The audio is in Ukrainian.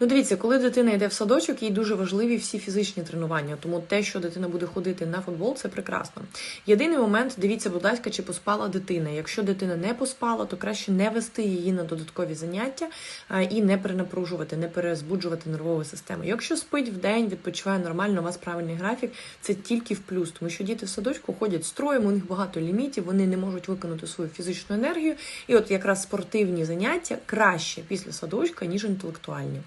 Ну, дивіться, коли дитина йде в садочок, їй дуже важливі всі фізичні тренування. Тому те, що дитина буде ходити на футбол, це прекрасно. Єдиний момент, дивіться, будь ласка, чи поспала дитина. Якщо дитина не поспала, то краще не вести її на додаткові заняття і не перенапружувати, не перезбуджувати нервову систему. Якщо спить в день, відпочиває нормально, у вас правильний графік, це тільки в плюс, тому що діти в садочку ходять строєм, у них багато лімітів, вони не можуть виконати свою фізичну енергію. І от якраз спортивні заняття краще після садочка, ніж інтелектуальні.